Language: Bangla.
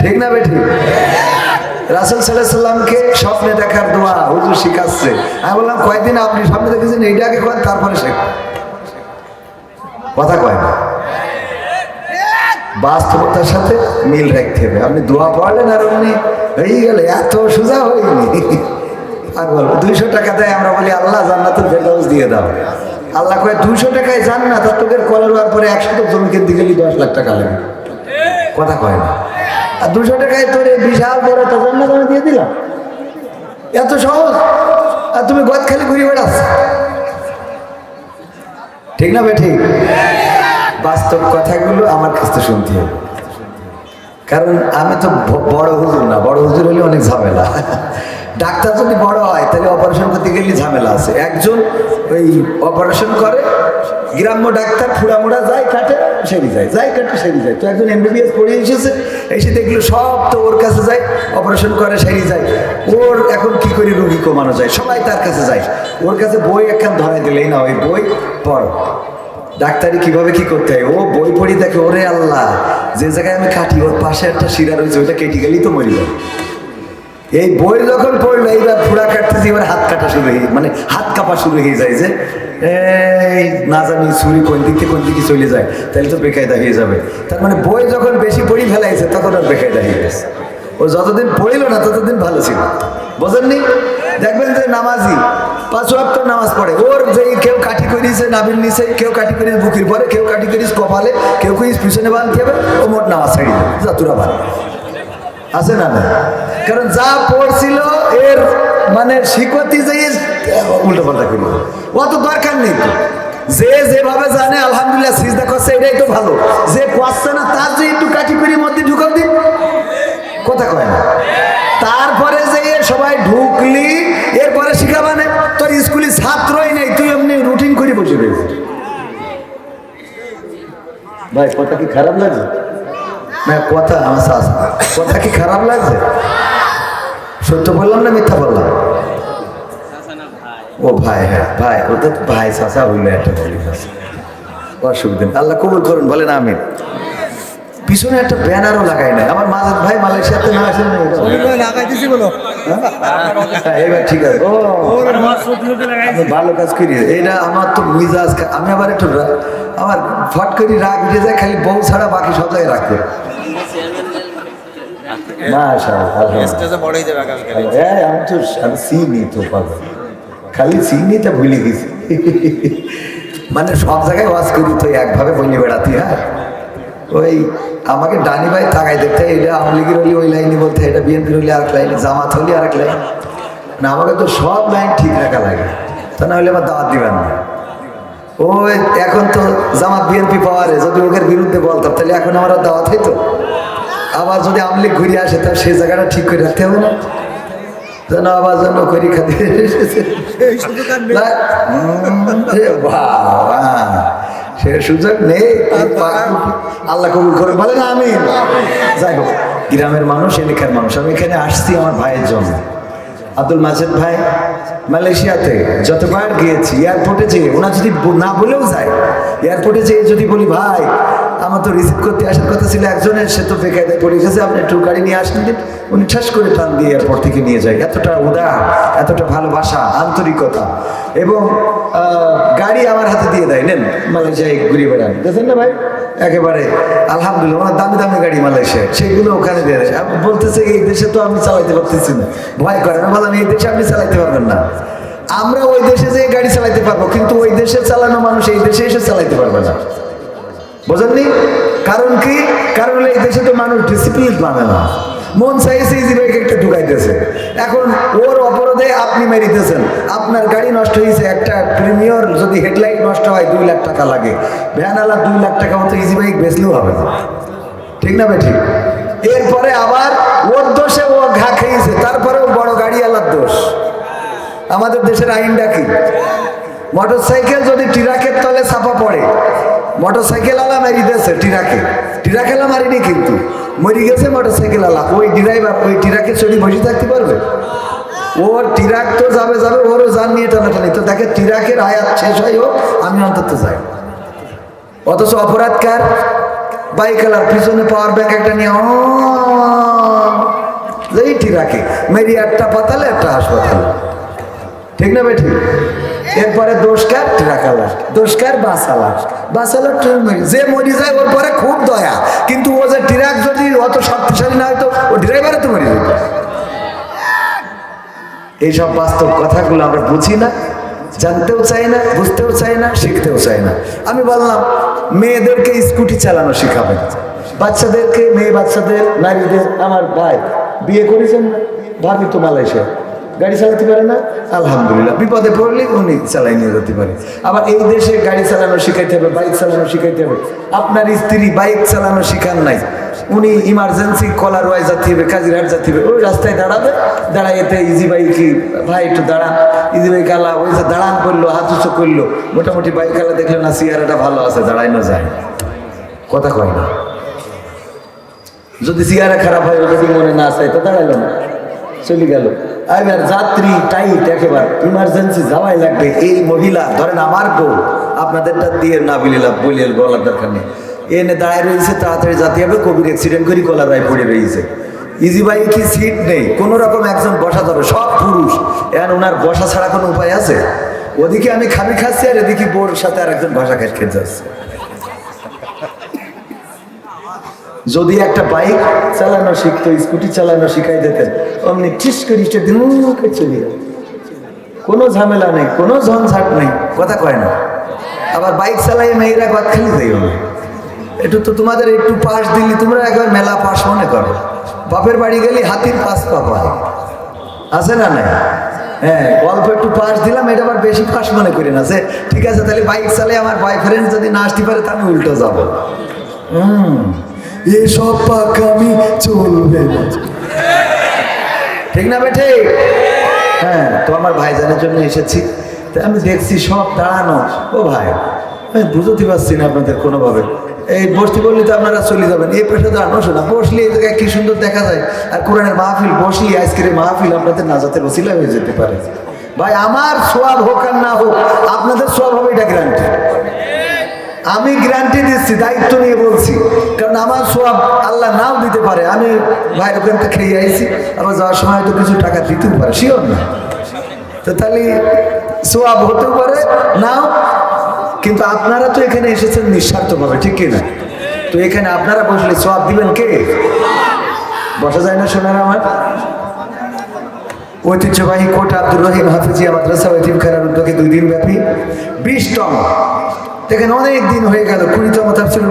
ঠিক না বেঠি? রাসুল সাল্লামকে স্বপ্নে দেখার দোয়া হুজুর শিখাচ্ছে। আমি বললাম কয়েকদিন আপনি স্বপ্নে দেখেছেন? এইটাকে করেন, তারপরে শেখ কথা কয় না। বাস্তবতার সাথে মিল রাখতে হবে। আপনি দোয়া পড়লেন আর অমনি হয়ে গেলে, এত সোজা হয়নি। আর বল দুইশো টাকা দেয়, আমরা বলি, আল্লাহ জান্নাতুল ফেরদাউস দিয়ে দাও। আল্লাহ কয়, দুইশো টাকায় যান না তার তোকে কলের পরে একশো তো জমি কিনতে দশ লাখ টাকা লাগে? কথা কয় না। আর দুশো টাকায় তোর বিশাল বড় তো জান্নাত আমি দিয়ে দিলাম। এত সহজ। আর তুমি গদ খালি ঘুরে বেড়াচ্ছ। ঠিক না বে ঠিক বাস্তব কথাগুলো আমার কাছ থেকে শুনতে হবে। কারণ আমি তো বড় হুজুর না, বড় হুজুর হলে অনেক ঝামেলা। ডাক্তার যদি বড় হয়, তাহলে অপারেশন করতে গেলে ঝামেলা আছে। একজন ওই অপারেশন করে, গ্রাম্য ডাক্তার ফুড়ামুড়া যায় কাটে, সেরি যায়। যায় কাটে, সেরি যায়। তো একজন এমবিবিএস পড়ে এসেছে, এসে দেখল সব তো ওর কাছে যায় অপারেশন করে, সেরি যায়। ওর এখন কি করে রুগী কমানো যায়? সবাই তার কাছে যায়। ওর কাছে বই একখান ধরাই দিলেই না ওই বই পড়। ডাক্তারি কীভাবে কি করতে হয়? ও বই পড়ি দেখে, ওরে আল্লাহ, যে জায়গায় আমি কাটি, ওর পাশে একটা শিরা রয়েছে, ওইটা কেটে গেলেই তো মরিব এই বই যখন পড়ল, এইবার ফুড়া কাটতেছি, এবার হাত কাটা শুরু হয়ে মানে হাত কাপা শুরু হয়ে যায় যে, এই, না জানি ছুরি কোন দিক থেকে কোন দিকে চলে যায়, তাহলে তো বেকায়দা হয়ে যাবে। তার মানে বই যখন বেশি পড়ি ফেলাইছে, তখন আর বেকায়দা হয়ে গেছে। ও যতদিন পড়িল না, ততদিন ভালো ছিল। বোঝেননি? দেখবেন যে নামাজি পাঁচ ওয়াক্ত নামাজ পড়ে। ওর যে কেউ কাঠি করিছে নাবিল নিচে, কেউ কাঠি করিস বুকির পরে কেউ কাঠি করিস কপালে, কেউ করিস পিছনে বাঁধতে হবে ও মোট নামাজ ছাড়ি দেবে যা তোরা আছে না না কারণ যা পড়ছিল এর মানে শিকতি যে উল্টো পাল্টা করি অত দরকার নেই তো। যে যেভাবে জানে, আলহামদুলিল্লাহ সিজদা করছে, এটাই তো ভালো। যে করছে না, তার যে একটু কাঠি করি মধ্যে ঢুকাও দিন কথা কয় না। তারপরে যে সবাই ঢুকলি, এরপরে শিখা মানে তোর স্কুলে ছাত্রই নেই, তুই এমনি রুটিন করে বসে ভাই, কথা কি খারাপ লাগছে না কথা কথা কি খারাপ লাগছে? সত্য বললাম না মিথ্যা বললাম? ও ভাই হ্যাঁ ভাই ভাই চাষা হইল একটা বলি অসুবিধা। আল্লাহ কবুল করুন বলেন আমি পিছনে একটা ব্যানারও লাগাই নাই। আমার মাঝের ভাই মালয়েশিয়াতে না আসেন লাগাইতেছি বলো। হ্যাঁ, এবার ঠিক আছে। ভালো কাজ করি। এটা আমার তো মিজাজ আমি আবার একটু আমার ফট করে রাগ উঠে যায় খালি বউ ছাড়া বাকি সব জায়গায় আমি তো চিনি তো পাবো খালি চিনিটা ভুলে গেছি। মানে সব জায়গায় ওয়াজ করি তো একভাবে বলে বেড়াতি হ্যাঁ? ওই আমাকে ডানি ভাই তাকাই দেখতে এটা আওয়ামী লীগের হলে ওই লাইনে বলতে এটা বিএনপির হলে আরেক লাইনে জামাত হলে আরেক লাইন। না আমাকে তো সব লাইন ঠিক রাখা লাগে। তা না হলে আমার দাওয়াত দিবেন না। ওই এখন তো জামাত বিএনপি পাওয়ারে যদি ওদের বিরুদ্ধে বলতাম তাহলে এখন আমার দাওয়াত হইতো? আবার যদি আমলিগ ঘুরে আসে তাহলে সেই জায়গাটা ঠিক করে রাখতে হবে না? যেন আবার যেন করি খাতে। এসেছে। না, সে সুযোগ নেই। আল্লাহ কবুল করে বলেন আমি যাই হোক গ্রামের মানুষ এলাকার মানুষ আমি এখানে আসছি আমার ভাইয়ের জন্য। আব্দুল মাজেদ ভাই, মালয়েশিয়াতে যতবার গিয়েছি এয়ারপোর্টে যেয়ে ওনা যদি না বলেও যায় এয়ারপোর্টে যেয়ে যদি বলি, ভাই আমার তো রিসিভ করতে আসার কথা ছিল একজনের, সে তো বেকায়দায় পড়ে গেছে। আপনি একটু গাড়ি নিয়ে আসেন উনি ঠাস করে টান দিয়ে এয়ারপোর্ট থেকে নিয়ে যায়। এতটা উদার, এতটা ভালোবাসা, আন্তরিকতা। এবং গাড়ি আমার হাতে দিয়ে দেয়। নেন, মালয়েশিয়ায় ঘুরিয়ে বেড়ান। দেখেন না ভাই? একেবারে, আলহামদুলিল্লাহ ওনার দামি দামি গাড়ি মালয়েশিয়ায় সেগুলো ওখানে দিয়ে দেয়। বলতেছে এই দেশে তো আমি চালাইতে পারতেছি না। ভয় করে না বলেন, এই দেশে আপনি চালাইতে পারবেন না। আমরা ওই দেশে যে গাড়ি চালাইতে পারব, কিন্তু ওই দেশে চালানো মানুষ এই দেশে এসে চালাইতে পারবে না। বোঝেননি? কারণ কি? কারণ এই দেশে তো মানুষ ডিসিপ্লিন মানে না। মন চাইছে ইজি বাইক একটা ঢুকাইতেছে। এখন ওর অপরাধে আপনি মেরিতেছেন। আপনার গাড়ি নষ্ট হয়েছে একটা প্রিমিয়র যদি হেডলাইট নষ্ট হয়, দুই লাখ টাকা লাগে। ভ্যান আলা দুই লাখ টাকা মতো ইজি বাইক বেচলেও হবে না। ঠিক না ভাই এরপরে আবার ওর দোষে ও ঘা খেয়েছে, তারপরেও বড় গাড়ি আলার দোষ। আমাদের দেশের আইনটা কি? মোটর সাইকেল যদি টিরাকের তলে চাপা পড়ে মোটর সাইকেল আলা মারি দিয়েছে টিরাকে। টিরাকেলা মারিনি কিন্তু। মরি গেছে মোটর সাইকেল আলা ওই ড্রাইভার, ওই টিরাকে চড়ি বসে থাকতে পারবে? ওর টিরাক তো যাবে যাবে, ওরও যান নিয়ে টানাটানি। তো দেখে টিরাকের আয়াত শেষ হয় হোক, আমি অন্তত যাই। অথচ অপরাধ কার? বাইকালার পিছনে পাওয়ার ব্যাংক একটা নিয়ে রাখে মেরি একটা পাতালে, একটা হাসপাতালে। ঠিক না বেঠি? এরপরে দোষকার ট্রাকালা দোষকার বাসালা বাসালা ট্রেন যে মরি যায়, ওর পরে খুব দয়া। কিন্তু ও যে ট্রাক যদি অত শক্তিশালী না হয়তো ও ড্রাইভারে তো মরে যেত। এইসব বাস্তব কথাগুলো আমরা বুঝি না, জানতেও চাই না, বুঝতেও চাই না, শিখতেও চাই না। আমি বললাম, মেয়েদেরকে স্কুটি চালানো শিখাবেন। বাচ্চাদেরকে, মেয়ে বাচ্চাদের, নারীদের, আমার ভাই, বিয়ে করেছেন ভাবি তো মালয়েশিয়া। গাড়ি চালাতে পারে না? আলহামদুলিল্লাহ। বিপদে পড়লে উনি চালাই নিয়ে যেতে পারে। আবার এই দেশে গাড়ি চালানো শিখাইতে হবে, বাইক চালানো শিখাইতে হবে। আপনার স্ত্রী বাইক চালানো শিখান নাই। উনি ইমার্জেন্সি কলার ওয়াই যাতে হবে, কাজিরহাট যাতে হবে, ওই রাস্তায় দাঁড়াবে। দাঁড়াই এতে ইজি বাইক ভাই একটু দাঁড়ান। ইজি বাইক আলা, ওই যে দাঁড়ান করল, হাত উঁচু করল। মোটামুটি বাইক আলা দেখল না সিয়ারাটা ভালো আছে দাঁড়াইনো যায়। কথা কয় না। যদি সিয়ারা খারাপ হয় যদি মনে না চাই তো দাঁড়াইলো না। চলে গেল। এবার যাত্রী টাইট একেবারে। ইমার্জেন্সি যাওয়াই লাগবে। এই মহিলা, ধরেন আমার বউ, আপনাদেরটা দিয়ে না বিলিলা বলিয়ে বলার দরকার নেই। এনে দাঁড়ায় রয়েছে, তাড়াতাড়ি যাতে হবে কবির অ্যাক্সিডেন্ট করি কলার রায় পড়ে রয়েছে। ইজি বাইকে কি সিট নেই। কোনো রকম একজন বসা যাবে সব পুরুষ। এখন ওনার বসা ছাড়া কোনো উপায় আছে? ওদিকে আমি খাবি খাচ্ছি, আর এদিকে বোর সাথে আর একজন ভাষা খেট খেতে যাচ্ছে। যদি একটা বাইক চালানো শিখতো, স্কুটি চালানো শিখাই দিতেন, অমনি ঠিস করে দিন চলে কোনো ঝামেলা নেই, কোনো ঝঞ্ঝাট নেই, কথা কয় না। আবার বাইক চালাই মেয়েরা বাদ খালি যাইও না একটু তো তোমাদের একটু পাশ দিলি তোমরা একবার মেলা পাশ মনে করো। বাপের বাড়ি গেলে হাতির পাশ পাবা আছে না নাই? হ্যাঁ অল্প একটু পাশ দিলাম, এটা আবার বেশি পাশ মনে করি না। যে ঠিক আছে, তাহলে বাইক চালাই আমার বয়ফ্রেন্ড যদি না আসতে পারে, তাহলে উল্টো যাব। হুম। এসব পাকামি চলবে ঠিক না বেঠে? হ্যাঁ তো আমার ভাই ভাইজানের জন্য এসেছি। তা আমি দেখছি সব দাঁড়ানো। ও ভাই, আমি বুঝতে পারছি না আপনাদের কোনোভাবে। এই বসতে বললে তো আপনারা চলে যাবেন। এই পেশে দাঁড়ানো শোনা বসলে এই জায়গায় কি সুন্দর দেখা যায়। আর কোরআনের মাহফিল, বসলি আইসক্রিম মাহফিল আপনাদের নাজাতের ওসিলা হয়ে যেতে পারে। ভাই, আমার সোয়াব হোক আর না হোক, আপনাদের সোয়াব হবে এটা গ্যারান্টি আমি গ্যারান্টি দিচ্ছি, দায়িত্ব নিয়ে বলছি। কারণ আমার সোয়াব আল্লাহ নাও দিতে পারে। আমি ভাই ওখান থেকে খেয়ে আইছি। আবার যাওয়ার সময় তো কিছু টাকা দিতেও পারে। শিওর না? তো তাহলে সোয়াব হতেও পারে, নাও। কিন্তু আপনারা তো এখানে এসেছেন নিঃস্বার্থভাবে, ঠিক কিনা? তো এখানে আপনারা বসলে সোয়াব দিবেন কে? বসা যায় না শোনার আমার। ঐতিহ্যবাহী কোট আব্দুর রহিম হাফিজিয়া মাদ্রাসা ঐতিম খেলার উদ্যোগে দুই দিন ব্যাপী বিশতম দেখেন অনেক দিন হয়ে গেল কুড়িতম তাফসিল